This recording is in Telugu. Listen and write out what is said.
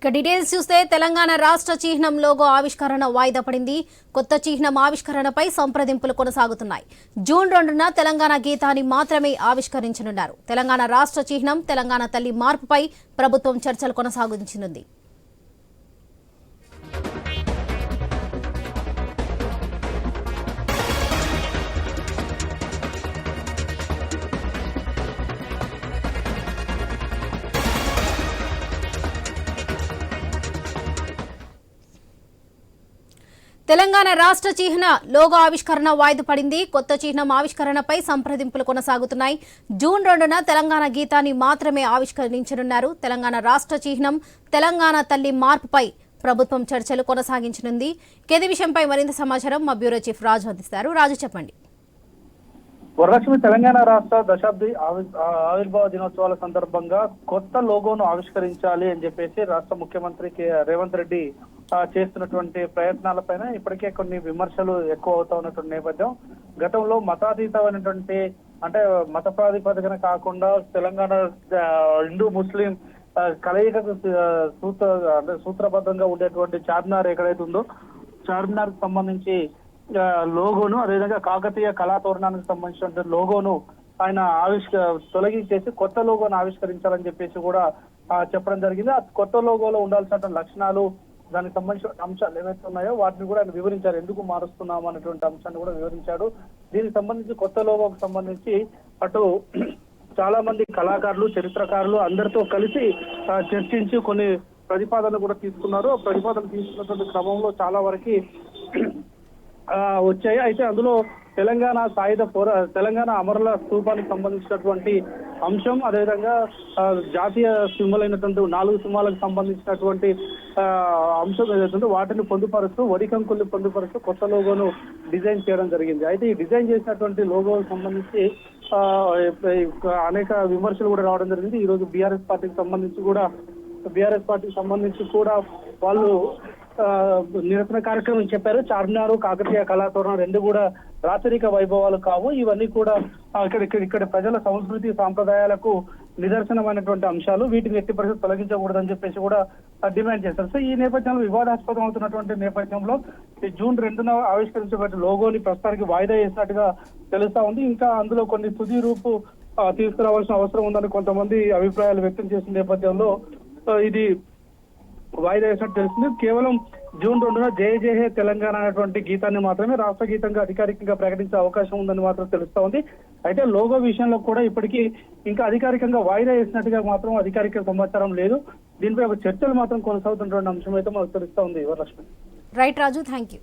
ఇక డీటెయిల్స్ చూస్తే తెలంగాణ రాష్ట్ర చిహ్నం లోగో ఆవిష్కరణ వాయిదా పడింది. కొత్త చిహ్నం ఆవిష్కరణపై సంప్రదింపులు కొనసాగుతున్నాయి. జూన్ రెండున తెలంగాణ గీతాన్ని మాత్రమే ఆవిష్కరించనున్నారు. తెలంగాణ రాష్ట్ర చిహ్నం తెలంగాణ తల్లి మార్పుపై ప్రభుత్వం చర్చలు కొనసాగించనుంది. తెలంగాణ రాష్ట్ర చిహ్న లోగో ఆవిష్కరణ వాయిదా పడింది. కొత్త చిహ్నం ఆవిష్కరణపై సంప్రదింపులు కొనసాగుతున్నాయి. జూన్ రెండున తెలంగాణ గీతాన్ని మాత్రమే ఆవిష్కరించనున్నారు. తెలంగాణ రాష్ట్ర చిహ్నం తెలంగాణ తల్లి మార్పుపై ప్రభుత్వం చర్చలు కొనసాగించనుంది. కేది విషయంపై మరింత సమాచారం మా బ్యూరో చీఫ్ రాజు అందిస్తారు. రాజు చెప్పండి. వరలక్ష్మి తెలంగాణ రాష్ట్ర దశాబ్ది ఆవిర్భావ దినోత్సవాల సందర్భంగా కొత్త లోగోను ఆవిష్కరించాలి అని చెప్పేసి రాష్ట్ర ముఖ్యమంత్రి రేవంత్ రెడ్డి చేస్తున్నటువంటి ప్రయత్నాలపైన ఇప్పటికే కొన్ని విమర్శలు ఎక్కువ అవుతా ఉన్నటువంటి నేపథ్యం. గతంలో మతాతీతమైనటువంటి అంటే మత ప్రాతిపదికన కాకుండా తెలంగాణ హిందూ ముస్లిం కలయిక కలయికకు సూత్ర అంటే సూత్రబద్ధంగా ఉండేటువంటి చార్మినార్ ఎక్కడైతే ఉందో చార్మినార్కు సంబంధించి లోగోను అదేవిధంగా కాకతీయ కళాతోరణానికి సంబంధించిన లోగోను ఆయన ఆవిష్క తొలగించేసి కొత్త లోగోను ఆవిష్కరించాలని చెప్పేసి కూడా చెప్పడం జరిగింది. ఆ కొత్త లోగోలో ఉండాల్సినటువంటి లక్షణాలు దానికి సంబంధించిన అంశాలు ఏవైతే ఉన్నాయో వాటిని కూడా ఆయన వివరించారు. ఎందుకు మారుస్తున్నాం అనేటువంటి అంశాన్ని కూడా వివరించాడు. దీనికి సంబంధించి కొత్త లోగోకు సంబంధించి అటు చాలా మంది కళాకారులు చరిత్రకారులు అందరితో కలిసి చర్చించి కొన్ని ప్రతిపాదనలు కూడా తీసుకున్నారు. ప్రతిపాదన ప్రతిపాదనలు తీసుకున్నటువంటి క్రమంలో చాలా వరకు వచ్చాయి. అయితే అందులో తెలంగాణ సాయుధ పోరా తెలంగాణ అమరుల స్థూపానికి సంబంధించినటువంటి అంశం అదేవిధంగా జాతీయ సింబల్ అయినటువంటి నాలుగు సింహాలకు సంబంధించినటువంటి అంశం ఏదైతుందో వాటిని పొందుపరుస్తూ వరికంకుల్ని పొందుపరుస్తూ కొత్త లోగోను డిజైన్ చేయడం జరిగింది. అయితే ఈ డిజైన్ చేసినటువంటి లోగో సంబంధించి ఆ, అనేక విమర్శలు కూడా రావడం జరిగింది. ఈ రోజు బీఆర్ఎస్ పార్టీకి సంబంధించి కూడా బీఆర్ఎస్ పార్టీకి సంబంధించి కూడా వాళ్ళు ఆ, నిరసన కార్యక్రమం చెప్పారు. చార్మినార్ కాకతీయ కళాతోరణం రెండు కూడా రాచరిక వైభవాలు కావు. ఇవన్నీ కూడా ఇక్కడ ఇక్కడ ఇక్కడ ప్రజల సంస్కృతి సాంప్రదాయాలకు నిదర్శనమైనటువంటి అంశాలు వీటిని ఎట్టి పరిస్థితి తొలగించకూడదని చెప్పేసి కూడా డిమాండ్ చేశారు సో ఈ నేపథ్యంలో వివాదాస్పదం అవుతున్నటువంటి నేపథ్యంలో ఈ జూన్ రెండున ఆవిష్కరించబడిన లోగోని ప్రస్తుతానికి వాయిదా వేసినట్టుగా తెలుస్తా ఉంది. ఇంకా అందులో కొన్ని తుది రూపు తీసుకురావాల్సిన అవసరం ఉందని కొంతమంది అభిప్రాయాలు వ్యక్తం చేసిన నేపథ్యంలో ఇది వాయిదా వేసినట్టు తెలిసింది కేవలం జూన్ రెండున జయ జయ హే తెలంగాణ అనేటువంటి గీతాన్ని మాత్రమే రాష్ట్ర గీతంగా అధికారికంగా ప్రకటించే అవకాశం ఉందని మాత్రం తెలుస్తా ఉంది. అయితే లోగో విషయంలో కూడా ఇప్పటికీ ఇంకా అధికారికంగా వాయిదా వేసినట్టుగా మాత్రం అధికారిక సమాచారం లేదు. దీనిపై ఒక చర్చలు మాత్రం కొనసాగుతున్నటువంటి అంశం అయితే మనకు తెలుస్తా ఉంది. Varalakshmi right Raju thank you